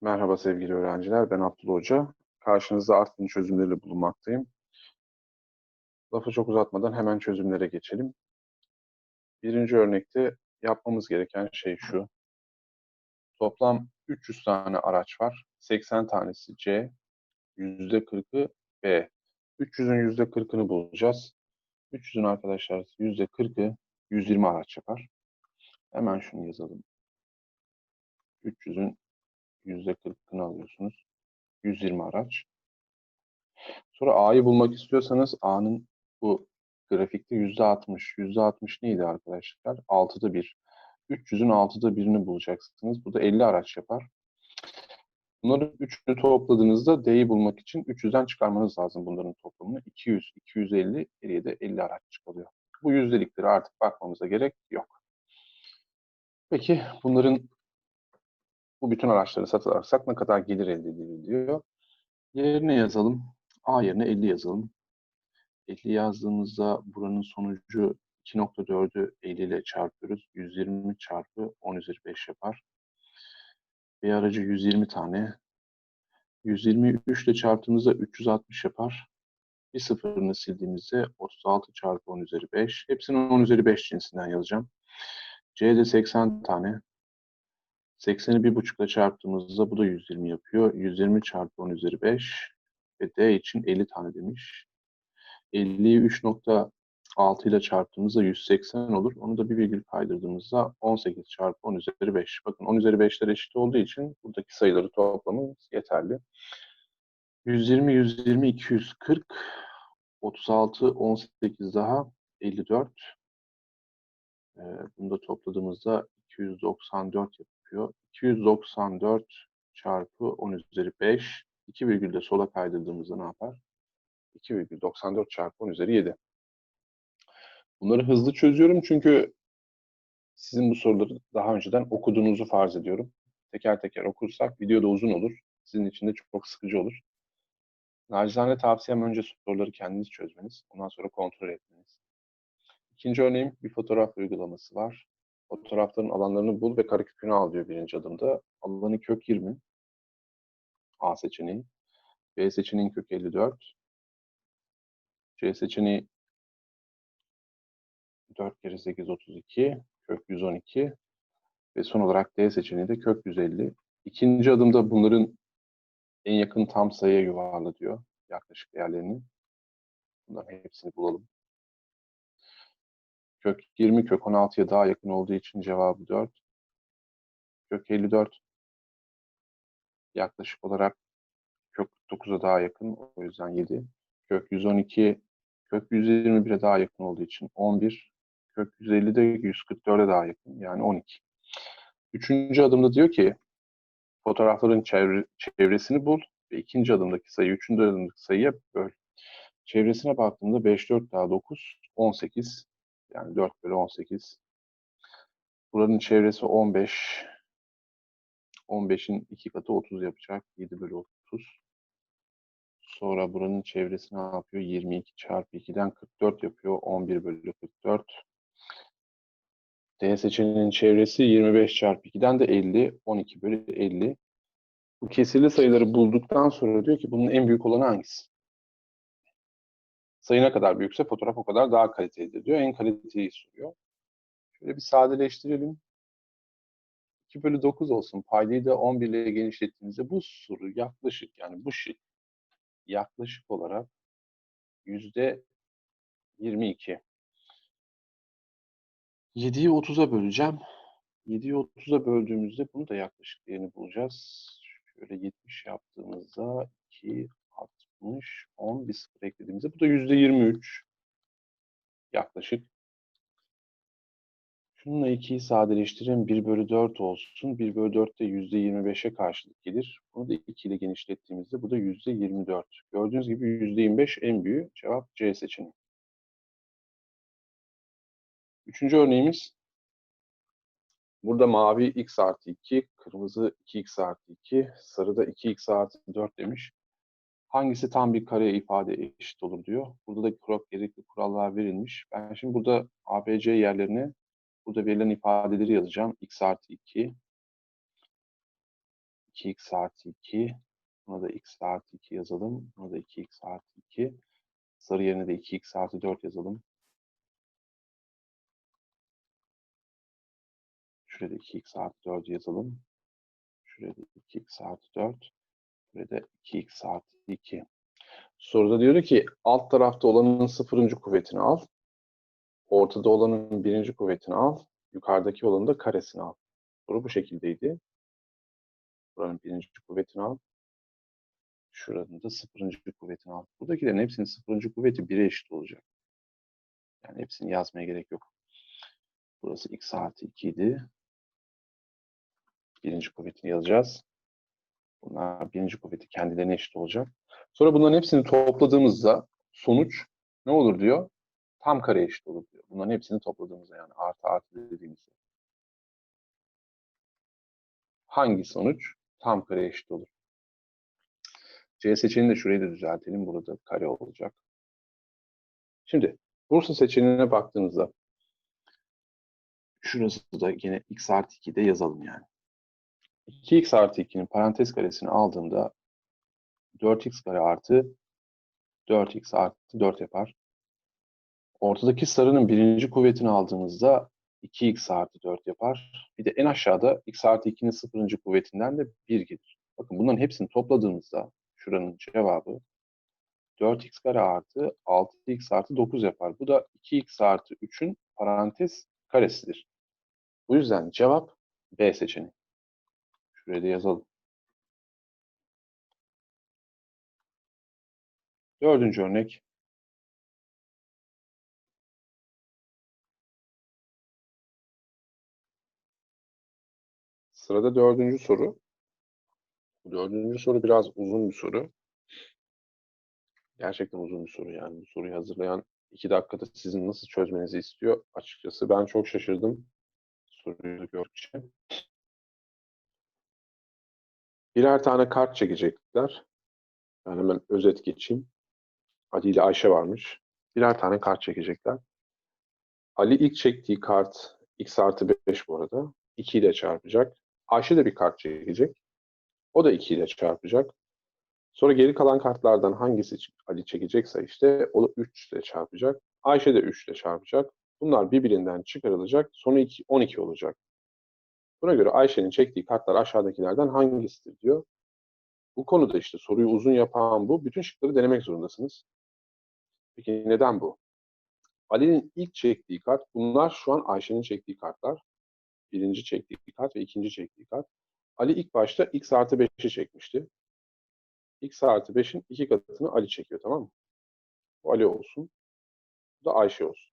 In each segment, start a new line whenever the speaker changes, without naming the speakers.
Merhaba sevgili öğrenciler, ben Abdullah Hoca. Karşınızda Artvin çözümleriyle bulunmaktayım. Lafı çok uzatmadan hemen çözümlere geçelim. Birinci örnekte yapmamız gereken şey şu. Toplam 300 tane araç var. 80 tanesi C, %40'ı B. 300'ün %40'ını bulacağız. 300'ün arkadaşlar %40'ı 120 araç yapar. Hemen şunu yazalım. 300'ün %40'ını alıyorsunuz. 120 araç. Sonra A'yı bulmak istiyorsanız A'nın bu grafikte %60. %60 neydi arkadaşlar? 6'da 1. 300'ün 6'da 1'ini bulacaksınız. Bu da 50 araç yapar. Bunların üçünü topladığınızda D'yi bulmak için 300'den çıkarmanız lazım bunların toplamını. 200, 250, geriye de 50 araç çıkıyor. Bu yüzdelikleri artık bakmamıza gerek yok. Peki bunların bu bütün araçları satın alırsak ne kadar gelir elde ediliyor? Yerine yazalım. A yerine 50 yazalım. 50 yazdığımızda buranın sonucu 2.4'ü 50 ile çarpıyoruz. 120 çarpı 10 üzeri 5 yapar. Bir aracı 120 tane. 123 ile çarptığımızda 360 yapar. Bir sıfırını sildiğimizde 36 çarpı 10 üzeri 5. Hepsini 10 üzeri 5 cinsinden yazacağım. C'de 80 tane. 80'i 1.5 ile çarptığımızda bu da 120 yapıyor. 120 çarpı 10 üzeri 5 ve D için 50 tane demiş. 50'yi 3.6 ile çarptığımızda 180 olur. Onu da bir virgül kaydırdığımızda 18 çarpı 10 üzeri 5. Bakın 10 üzeri 5'ler eşit olduğu için buradaki sayıları toplamamız yeterli. 120, 120, 240, 36, 18 daha 54. Ee, bunu da topladığımızda 294 yapıyor. 294 çarpı 10 üzeri 5. 2 virgül de sola kaydırdığımızda ne yapar? 2,94 çarpı 10 üzeri 7. Bunları hızlı çözüyorum çünkü sizin bu soruları daha önceden okuduğunuzu farz ediyorum. Teker teker okursak video da uzun olur. Sizin için de çok sıkıcı olur. Nacizane tavsiyem önce soruları kendiniz çözmeniz, ondan sonra kontrol etmeniz. İkinci örneğim bir fotoğraf uygulaması var. Fotoğrafların alanlarını bul ve karekökünü al diyor birinci adımda. Alanı kök 20. A seçeneği. B seçeneğin kök 54. C seçeneği 4 kere 8 32 kök 112 ve son olarak D seçeneği de kök 150. İkinci adımda bunların en yakın tam sayıya yuvarla diyor yaklaşık değerlerini. Bunların hepsini bulalım. Kök 20 kök 16'ya daha yakın olduğu için cevabı 4. Kök 54 yaklaşık olarak kök 9'a daha yakın. O yüzden 7. Kök 112 kök 121'e daha yakın olduğu için 11. Kök 150 de 144'e daha yakın. Yani 12. Üçüncü adımda diyor ki fotoğrafların çevre, çevresini bul ve ikinci adımdaki sayı, üçüncü adımdaki sayıya böl. Çevresine baktığımda 5, 4 daha 9, 18. Yani 4 bölü 18. Buranın çevresi 15. 15'in iki katı 30 yapacak. 7 bölü 30. Sonra buranın çevresi ne yapıyor? 22 çarpı 2'den 44 yapıyor. 11 bölü 44. D seçeneğinin çevresi 25 çarpı 2'den de 50. 12 bölü 50. Bu kesirli sayıları bulduktan sonra diyor ki bunun en büyük olanı hangisi? Sayı ne kadar büyükse fotoğraf o kadar daha kalitelidir diyor. En kaliteyi soruyor. Şöyle bir sadeleştirelim. 2 bölü 9 olsun. Paydayı da 11 ile genişlettiğimizde bu soru yaklaşık yani bu şık yaklaşık olarak yüzde 22. 7'yi 30'a böleceğim. 7'yi 30'a böldüğümüzde bunu da yaklaşık değerini bulacağız. Şöyle 70 yaptığımızda 2, 60, 10 bir sıfır eklediğimizde bu da yüzde 23. Yaklaşık. Şununla 2'yi sadeleştirelim. 1 bölü 4 olsun. 1 bölü 4 de yüzde 25'e karşılık gelir. Bunu da 2 ile genişlettiğimizde bu da yüzde 24. Gördüğünüz gibi yüzde 25 en büyük. Cevap C seçeneği. Üçüncü örneğimiz. Burada mavi x artı 2, kırmızı 2x artı 2, sarı da 2x artı 4 demiş. Hangisi tam bir kare ifade eşit olur diyor. Burada da gerekli kurallar verilmiş. Ben şimdi burada ABC yerlerine burada verilen ifadeleri yazacağım. x artı 2, 2x artı 2. Buna da x artı 2 yazalım. Buna da 2x artı 2. Sarı yerine de 2x artı 4 yazalım. Şurada 2x artı 4 yazalım. Şurada 2x artı 4. Burada 2x artı 2. Soruda diyor ki alt tarafta olanın sıfırıncı kuvvetini al. Ortada olanın birinci kuvvetini al. Yukarıdaki olanın da karesini al. Soru bu şekildeydi. Buranın birinci kuvvetini al. Şuranın da sıfırıncı kuvvetini al. Buradakilerin hepsinin sıfırıncı kuvveti 1'e eşit olacak. Yani hepsini yazmaya gerek yok. Burası x artı 2 idi. Birinci kuvvetini yazacağız. Bunlar birinci kuvveti kendilerine eşit olacak. Sonra bunların hepsini topladığımızda sonuç ne olur diyor? Tam kare eşit olur diyor. Bunların hepsini topladığımızda yani artı artı dediğimizde. Hangi sonuç tam kare eşit olur? C seçeneğini de şurayı da düzeltelim. Burada kare olacak. Şimdi Bursa seçeneğine baktığınızda şurası da yine x artı 2'de yazalım yani. 2x artı 2'nin parantez karesini aldığımda 4x kare artı 4x artı 4 yapar. Ortadaki sarının birinci kuvvetini aldığımızda 2x artı 4 yapar. Bir de en aşağıda x artı 2'nin sıfırıncı kuvvetinden de 1 gelir. Bakın bunların hepsini topladığımızda şuranın cevabı 4x kare artı 6x artı 9 yapar. Bu da 2x artı 3'ün parantez karesidir. Bu yüzden cevap B seçeneği. Şuraya da yazalım. Dördüncü örnek. Sırada dördüncü soru. Dördüncü soru biraz uzun bir soru. Gerçekten uzun bir soru yani. Bu soruyu hazırlayan iki dakikada sizin nasıl çözmenizi istiyor açıkçası. Ben çok şaşırdım soruyu gördükçe. Birer tane kart çekecekler. Ben hemen özet geçeyim. Ali ile Ayşe varmış. Birer tane kart çekecekler. Ali ilk çektiği kart x artı 5 bu arada. 2 ile çarpacak. Ayşe de bir kart çekecek. O da 2 ile çarpacak. Sonra geri kalan kartlardan hangisi Ali çekecekse işte o da 3 ile çarpacak. Ayşe de 3 ile çarpacak. Bunlar birbirinden çıkarılacak. Sonu 2, 12 olacak. Buna göre Ayşe'nin çektiği kartlar aşağıdakilerden hangisidir diyor. Bu konuda işte soruyu uzun yapan bu. Bütün şıkları denemek zorundasınız. Peki neden bu? Ali'nin ilk çektiği kart, bunlar şu an Ayşe'nin çektiği kartlar. Birinci çektiği kart ve ikinci çektiği kart. Ali ilk başta x artı 5'i çekmişti. x artı 5'in iki katını Ali çekiyor tamam mı? Bu Ali olsun. Bu da Ayşe olsun.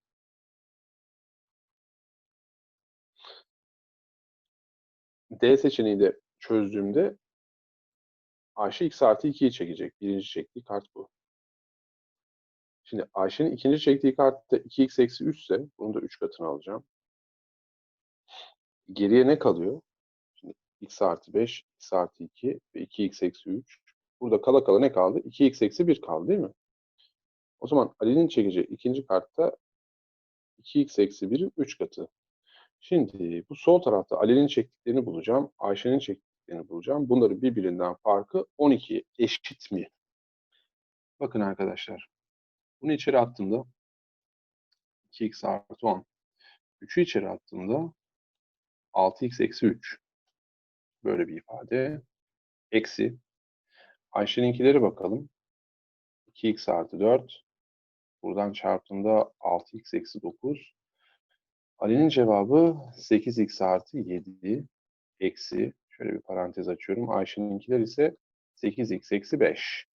D seçeneği de çözdüğümde Ayşe x artı 2'yi çekecek. Birinci çektiği kart bu. Şimdi Ayşe'nin ikinci çektiği kartta 2x eksi 3 ise bunu da 3 katını alacağım. Geriye ne kalıyor? Şimdi x artı 5, x artı 2 ve 2x eksi 3. Burada kala kala ne kaldı? 2x eksi 1 kaldı değil mi? O zaman Ali'nin çekeceği ikinci kartta 2x eksi 1'in 3 katı. Şimdi bu sol tarafta Ali'nin çektiklerini bulacağım. Ayşe'nin çektiklerini bulacağım. Bunların birbirinden farkı 12 eşit mi? Bakın arkadaşlar. Bunu içeri attığımda 2x artı 10. 3'ü içeri attığımda 6x eksi 3. Böyle bir ifade. Eksi. Ayşe'ninkileri bakalım. 2x artı 4. Buradan çarptığımda 6x eksi 9. Ali'nin cevabı 8x artı 7 eksi. Şöyle bir parantez açıyorum. Ayşe'ninkiler ise 8x eksi 5.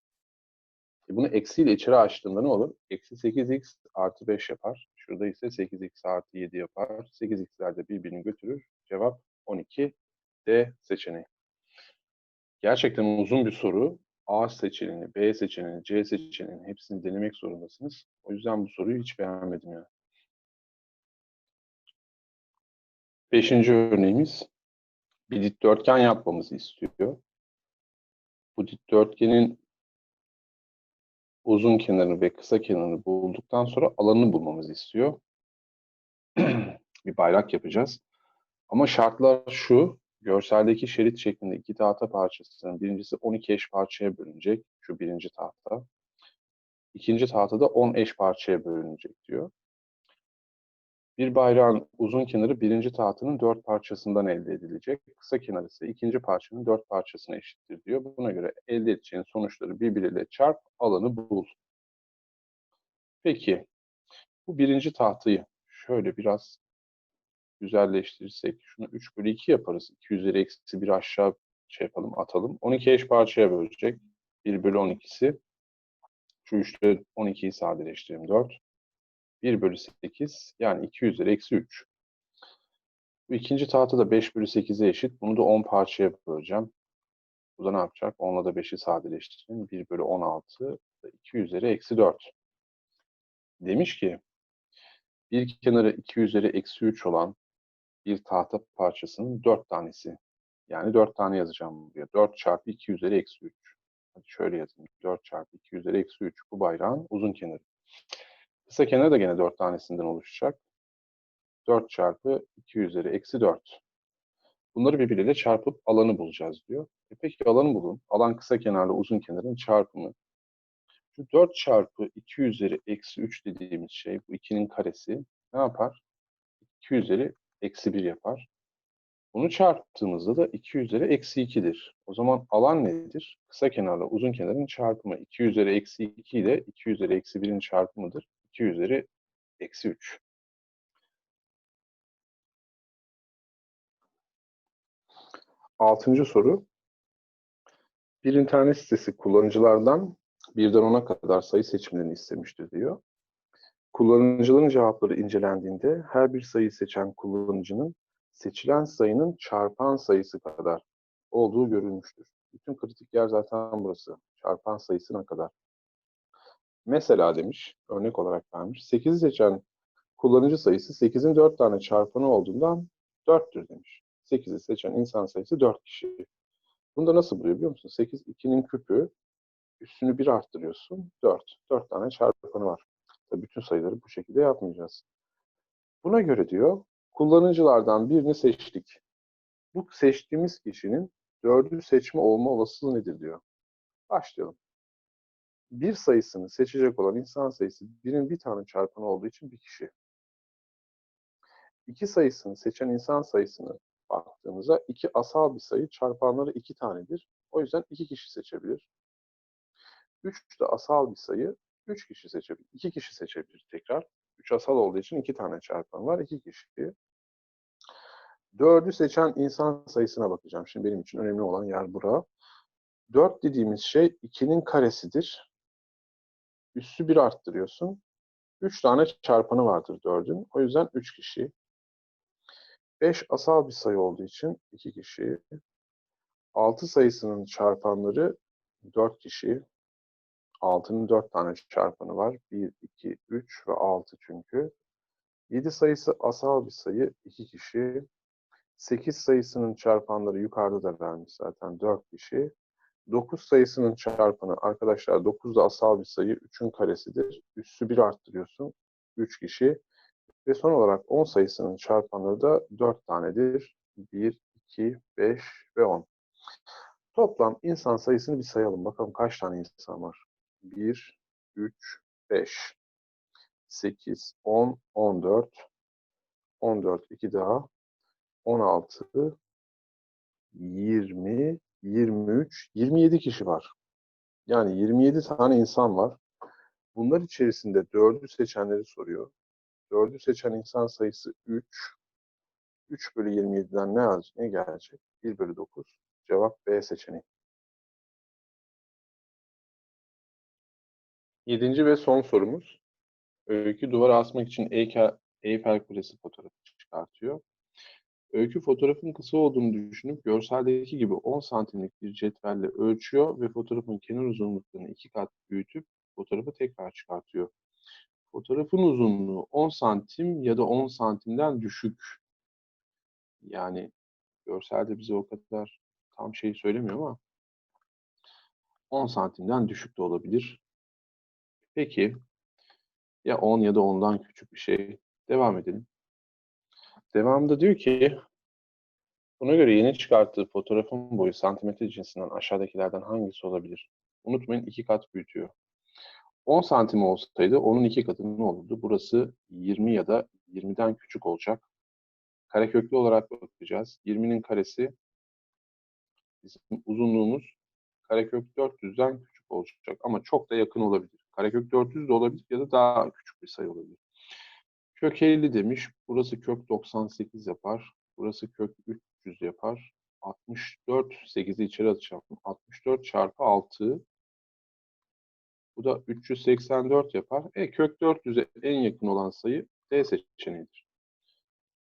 E bunu eksiyle içeri açtığımda ne olur? Eksi 8x artı 5 yapar. Şurada ise 8x artı 7 yapar. 8x'ler de birbirini götürür. Cevap 12. D seçeneği. Gerçekten uzun bir soru. A seçeneğini, B seçeneğini, C seçeneğini hepsini denemek zorundasınız. O yüzden bu soruyu hiç beğenmedim yani. Beşinci örneğimiz bir dikdörtgen yapmamızı istiyor. Bu dikdörtgenin uzun kenarını ve kısa kenarını bulduktan sonra alanını bulmamızı istiyor. bir bayrak yapacağız. Ama şartlar şu, görseldeki şerit şeklinde iki tahta parçasının birincisi 12 eş parçaya bölünecek. Şu birinci tahta. İkinci tahtada 10 eş parçaya bölünecek diyor. Bir bayrağın uzun kenarı birinci tahtanın dört parçasından elde edilecek. Kısa kenarı ise ikinci parçanın dört parçasına eşittir diyor. Buna göre elde edeceğin sonuçları birbiriyle çarp, alanı bul. Peki, bu birinci tahtayı şöyle biraz güzelleştirirsek, şunu 3 bölü 2 yaparız. 2 üzeri eksi 1 aşağı şey yapalım, atalım. 12 eş parçaya bölecek. 1 bölü 12'si. Şu 3'te 12'yi sadeleştirelim. 4. 1 bölü 8 yani 2 üzeri eksi 3. Bu ikinci tahta da 5 bölü 8'e eşit. Bunu da 10 parçaya böleceğim. Bu da ne yapacak? 10'la da 5'i sadeleştirin. 1 bölü 16 2 üzeri eksi 4. Demiş ki bir kenarı 2 üzeri eksi 3 olan bir tahta parçasının 4 tanesi. Yani 4 tane yazacağım buraya. 4 çarpı 2 üzeri eksi 3. Hadi şöyle yazayım. 4 çarpı 2 üzeri eksi 3. Bu bayrağın uzun kenarı. Kısa kenar da gene 4 tanesinden oluşacak. 4 çarpı 2 üzeri eksi 4. Bunları birbiriyle çarpıp alanı bulacağız diyor. E peki alanı bulun. Alan kısa kenarla uzun kenarın çarpımı. Şu 4 çarpı 2 üzeri eksi 3 dediğimiz şey, bu 2'nin karesi ne yapar? 2 üzeri eksi 1 yapar. Bunu çarptığımızda da 2 üzeri eksi 2'dir. O zaman alan nedir? Kısa kenarla uzun kenarın çarpımı. 2 üzeri eksi 2 ile 2 üzeri eksi 1'in çarpımıdır. 2 üzeri eksi 3. Altıncı soru. Bir internet sitesi kullanıcılardan birden ona kadar sayı seçimlerini istemiştir diyor. Kullanıcıların cevapları incelendiğinde her bir sayıyı seçen kullanıcının seçilen sayının çarpan sayısı kadar olduğu görülmüştür. Bütün kritik yer zaten burası. Çarpan sayısına kadar. Mesela demiş, örnek olarak vermiş, 8'i seçen kullanıcı sayısı 8'in 4 tane çarpanı olduğundan 4'tür demiş. 8'i seçen insan sayısı 4 kişi. Bunu da nasıl buluyor biliyor musun? 8, 2'nin küpü, üstünü 1 arttırıyorsun, 4. 4 tane çarpanı var. Tabii bütün sayıları bu şekilde yapmayacağız. Buna göre diyor, kullanıcılardan birini seçtik. Bu seçtiğimiz kişinin dördü seçme olma olasılığı nedir diyor. Başlayalım. Bir sayısını seçecek olan insan sayısı birin bir tane çarpanı olduğu için bir kişi. İki sayısını seçen insan sayısını baktığımızda iki asal bir sayı çarpanları iki tanedir. O yüzden iki kişi seçebilir. Üç de asal bir sayı. Üç kişi seçebilir. İki kişi seçebilir tekrar. Üç asal olduğu için iki tane çarpan var. iki kişi. Dördü seçen insan sayısına bakacağım. Şimdi benim için önemli olan yer bura. Dört dediğimiz şey 2'nin karesidir. Üssü bir arttırıyorsun. Üç tane çarpanı vardır dördün. O yüzden üç kişi. 5 asal bir sayı olduğu için 2 kişi. 6 sayısının çarpanları 4 kişi. 6'nın 4 tane çarpanı var. 1, 2, 3 ve 6 çünkü. 7 sayısı asal bir sayı 2 kişi. 8 sayısının çarpanları yukarıda da vermiş zaten 4 kişi. 9 sayısının çarpanı arkadaşlar 9 da asal bir sayı 3'ün karesidir. Üssü 1 arttırıyorsun. 3 kişi. Ve son olarak 10 sayısının çarpanları da 4 tanedir. 1, 2, 5 ve 10. Toplam insan sayısını bir sayalım. Bakalım kaç tane insan var? 1, 3, 5, 8, 10, 14, 14, 2 daha, 16, 20, 23, 27 kişi var. Yani 27 tane insan var. Bunlar içerisinde 4'ü seçenleri soruyor. 4'ü seçen insan sayısı 3. 3 bölü 27'den ne, yaz, ne gelecek? 1 bölü 9. Cevap B seçeneği. Yedinci ve son sorumuz. Öykü duvara asmak için Eyfel, Eyfel Kulesi fotoğrafı çıkartıyor. Öykü fotoğrafın kısa olduğunu düşünüp görseldeki gibi 10 santimlik bir cetvelle ölçüyor ve fotoğrafın kenar uzunluklarını iki kat büyütüp fotoğrafı tekrar çıkartıyor. Fotoğrafın uzunluğu 10 santim ya da 10 santimden düşük. Yani görselde bize o kadar tam şeyi söylemiyor ama 10 santimden düşük de olabilir. Peki ya 10 ya da 10'dan küçük bir şey. Devam edelim. Devamında diyor ki Buna göre yeni çıkarttığı fotoğrafın boyu santimetre cinsinden aşağıdakilerden hangisi olabilir? Unutmayın iki kat büyütüyor. 10 santim olsaydı onun iki katı ne olurdu? Burası 20 ya da 20'den küçük olacak. Kareköklü olarak bakacağız. 20'nin karesi bizim uzunluğumuz karekök 400'den küçük olacak ama çok da yakın olabilir. Karekök 400 de olabilir ya da daha küçük bir sayı olabilir. Kök 50 demiş. Burası kök 98 yapar. Burası kök 300 yapar. 64, 8'i içeri atacağım. 64 çarpı 6. Bu da 384 yapar. E kök 400'e en yakın olan sayı D seçeneğidir.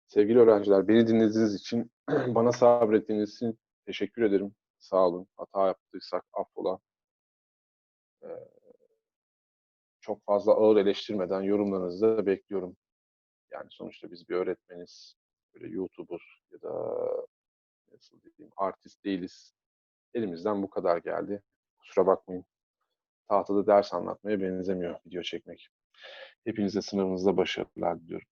Sevgili öğrenciler, beni dinlediğiniz için, bana sabrettiğiniz için teşekkür ederim. Sağ olun. Hata yaptıysak affola. Ee, çok fazla ağır eleştirmeden yorumlarınızı da bekliyorum. Yani sonuçta biz bir öğretmeniz, böyle YouTuber ya da nasıl diyeyim artist değiliz. Elimizden bu kadar geldi. Kusura bakmayın. Tahtada ders anlatmaya benzemiyor video çekmek. Hepinize sınavınızda başarılar diliyorum.